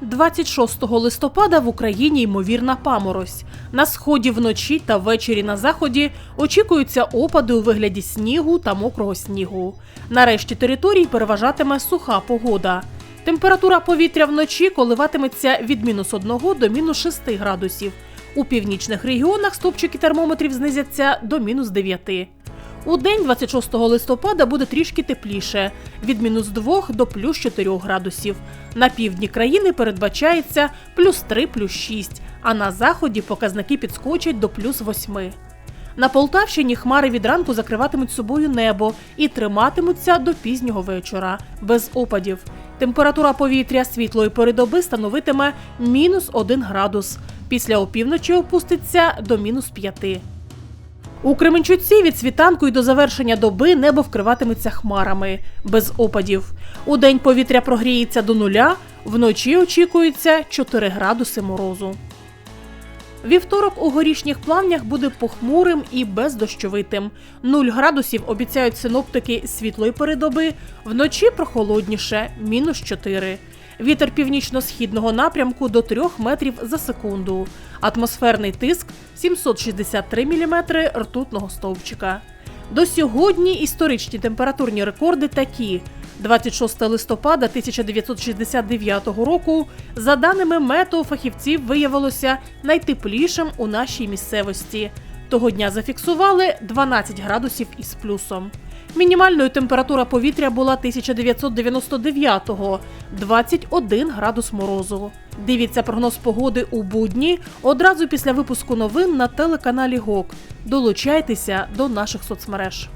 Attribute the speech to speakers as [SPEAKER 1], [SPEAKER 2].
[SPEAKER 1] 26 листопада в Україні ймовірна паморозь. На сході вночі та ввечері на заході очікуються опади у вигляді снігу та мокрого снігу. Нарешті територій переважатиме суха погода. Температура повітря вночі коливатиметься від мінус 1 до мінус 6 градусів. У північних регіонах стопчики термометрів знизяться до мінус 9. У день 26 листопада буде трішки тепліше від мінус 2 до плюс 4 градусів. На півдні країни передбачається плюс 3, плюс 6, а на заході показники підскочать до плюс 8. На Полтавщині хмари від ранку закриватимуть собою небо і триматимуться до пізнього вечора, без опадів. Температура повітря світлої передоби становитиме мінус 1 градус. Після опівночі опуститься до мінус 5. У Кременчуці від світанку і до завершення доби небо вкриватиметься хмарами без опадів. У день повітря прогріється до нуля, вночі очікується 4 градуси морозу. Вівторок у горішніх плавнях буде похмурим і бездощовитим. 0 градусів обіцяють синоптики світлої передоби, вночі прохолодніше мінус 4. Вітер північно-східного напрямку до 3 метрів за секунду. Атмосферний тиск 763 мм ртутного стовпчика. До сьогодні історичні температурні рекорди такі. 26 листопада 1969 року, за даними метеофахівців, виявилося найтеплішим у нашій місцевості. Того дня зафіксували 12 градусів із плюсом. Мінімальною температура повітря була 1999-го – 21 градус морозу. Дивіться прогноз погоди у будні одразу після випуску новин на телеканалі ГОК. Долучайтеся до наших соцмереж.